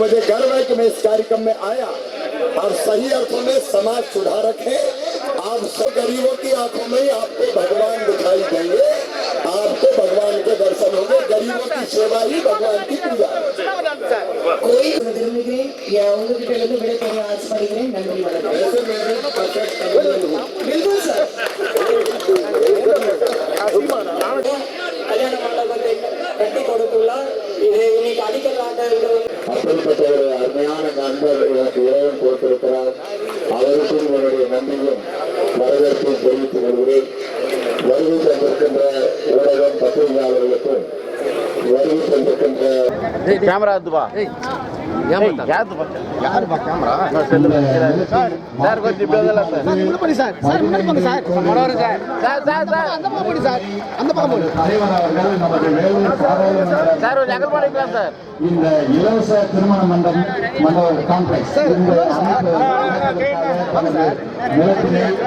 मुझे गर्व है कि मैं इस कार्यक्रम में आया। और सही अर्थों में समाज सुधारक है। आप सब गरीबों की आँखों में ही आपको भगवान दिखाई देंगे। आपको भगवान के दर्शन होंगे। गरीबों की सेवा ही भगवान की पूजा। कोई या उनके तो बड़े परिवार नंदी நண்பர் எனக்கு இறைவன் கொடுத்திருக்கிறார். அவருக்கும் என்னுடைய நன்றியும் வரவேற்பையும் தெரிவித்துக் கொள்கிறேன். வருகை தந்திருக்கின்ற ஊடகம் பத்திரிகையாளர்களுக்கும் வருகை தந்திருக்கின்ற கேமரா சார் கொஞ்சம் இப்படி வந்தலாம் சார் முன்னாடி சார் சார் முன்னாடி போங்க சார் மனோர் சார் சார் சார் சார் அந்த பக்கம் போடி சார் அந்த பக்கம் போடு பண்ணிக்கலாம் இந்த இலவச திருமண மண்டபம் மண்டப காம்ப்ளெக்ஸ் இந்த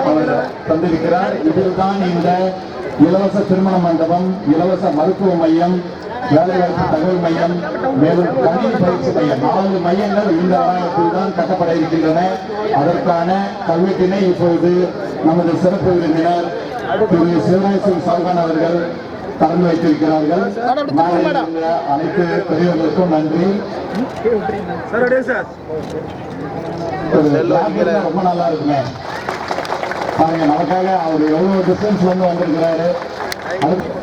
அவர் தந்திருக்கிறார் இதில் தான் இந்த இலவச திருமண மண்டபம் இலவச மருத்துவ மையம் வேலைவாய்ப்பு தகவல் மையம் மேலும் கணினி பயிற்சி மையம். நான்கு மையங்கள் இந்த வளாகத்தில் தான் கட்டப்பட இருக்கின்றன. அதற்கான கல்வெட்டினை இப்பொழுது நமது சிறப்பு விருந்தினர் திரு சிவராஜ் சிங் சௌகான் அவர்கள் திறந்து வைத்திருக்கிறார்கள். அனைத்து பெரியவர்களுக்கும் நன்றி. ரொம்ப நல்லா இருக்குமே. பாருங்க நமக்காக அவர் எவ்வளவு டிஸ்டன்ஸ் வந்து வந்திருக்கிறாரு. அடுத்து-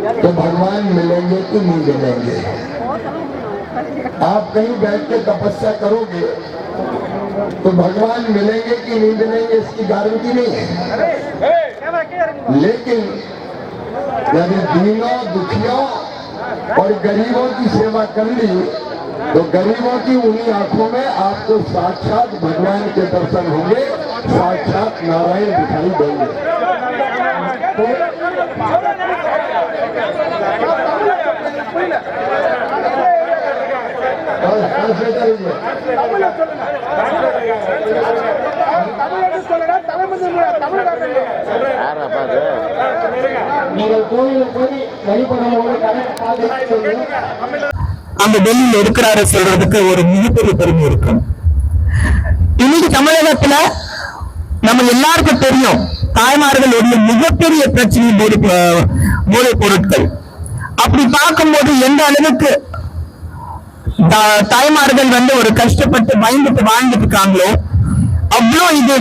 तो भगवान मिलेंगे कि नहीं मिलेंगे? आप कहीं बैठ के तपस्या करोगे तो भगवान मिलेंगे कि नहीं मिलेंगे इसकी गारंटी नहीं है। लेकिन यदि दीनों दुखियों और गरीबों की सेवा कर ली तो गरीबों की उन्हीं आँखों में आपको साक्षात भगवान के दर्शन होंगे, साक्षात नारायण दिखाई देंगे। और நீங்கள் கோயிலுக்கு போய் அந்த டெல்லியில் இருக்கிறாரு சொல்றதுக்கு ஒரு மிகப்பெரிய பெருமை இருக்கும். இன்னைக்கு தமிழகத்துல நம்ம எல்லாருக்கும் தெரியும் தாய்மார்களுடைய மிகப்பெரிய பிரச்சனை போதை பொருட்கள். அப்படி பார்க்கும்போது எந்த அளவுக்கு தாய்மார்கள் வந்து ஒரு கஷ்டப்பட்டு பயந்துட்டு வாழ்ந்துட்டு இருக்காங்களோ அவ்வளோ இது.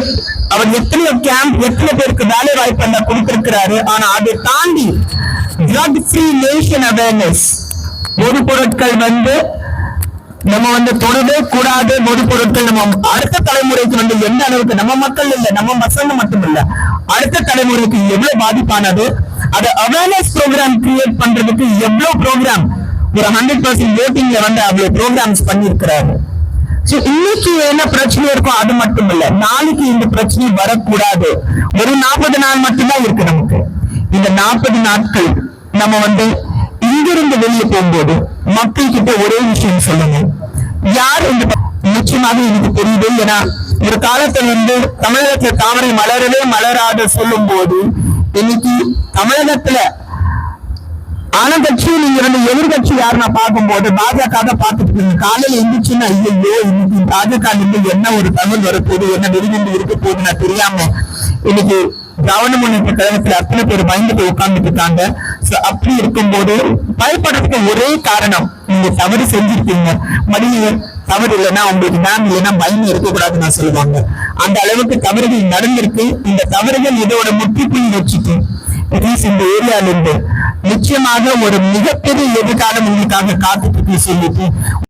அவர் எத்தனையோ கேம்ப் எத்தனை பேருக்கு வேலை வாய்ப்பு எல்லாம் கொடுத்திருக்கிறாரு. ஆனா அதை தாண்டி ட்ரக் ஃப்ரீ நேஷன் அவேர்னஸ் பொது பொருட்கள் வந்து நம்ம வந்து தொடவே கூடாது. பொது பொருட்கள் நம்ம அடுத்த தலைமுறைக்கு வந்து எந்த அளவுக்கு நம்ம மக்கள் இல்ல நம்ம பசங்க மட்டும் இல்ல அடுத்த தலைமுறைக்கு எவ்வளவு பாதிப்பானது? அதை அவேர்னஸ் ப்ரோக்ராம் கிரியேட் பண்றதுக்கு எவ்வளவு ப்ரோக்ராம் ஒரு ஹண்ட்ரட் பர்சன்ட் ஓட்டிங்ல வந்து அவ்வளவு ப்ரோக்ராம்ஸ் பண்ணியிருக்கிறாரு. ஸோ இன்னைக்கு என்ன பிரச்சனை இருக்கோ அது மட்டும் இல்ல நாளைக்கு இந்த பிரச்சனை வரக்கூடாது. ஒரு நாற்பது நாள் மட்டும்தான் இருக்கு நமக்கு. இந்த நாற்பது நாட்கள் நம்ம வந்து இங்கிருந்து வெளியே போகும்போது மக்கள் கிட்ட ஒரே விஷயம் சொல்லுங்க. யார் இந்த நிச்சயமாக எனக்கு தெரியுது. ஏன்னா ஒரு காலத்துல இருந்து தமிழகத்துல தாமரை மலரவே மலராத சொல்லும் போது இன்னைக்கு தமிழகத்துல ஆனா ஆனகட்சி நீங்க ரெண்டு எதிர்கட்சி யாருன்னா பார்க்கும்போது பாஜக தான் பார்த்துட்டு இருக்கீங்க காலையில எந்திரிச்சுன்னா ஐயோ இன்னைக்கு பாஜக இருந்து என்ன ஒரு தகவல் வரப்போகுது என்ன வெளிவந்து இருக்க போகுது நான் தெரியாம இன்னைக்கு கவனம் முன்னேற்ற கழகத்துல அத்தனை பேர் பயந்துட்டு உட்கார்ந்துட்டு இருக்காங்க. அப்படி இருக்கும்போது பயப்படுறதுக்கு ஒரே காரணம் நீங்க தவறு செஞ்சிருக்கீங்க. மடிய தவறு இல்லைன்னா உங்களுக்கு மேம் இல்லைன்னா பயம் இருக்கக்கூடாதுன்னு நான் சொல்லுவாங்க. அந்த அளவுக்கு தவறுகள் நடந்திருக்கு. இந்த தவறுகள் இதோட முற்றுப்புள்ளி வச்சுட்டு பிளீஸ் இந்த ஏரியால இருந்து நிச்சயமாக ஒரு மிகப்பெரிய எதிர்காலம் உங்களுக்காக காத்துட்டு சொல்லிட்டு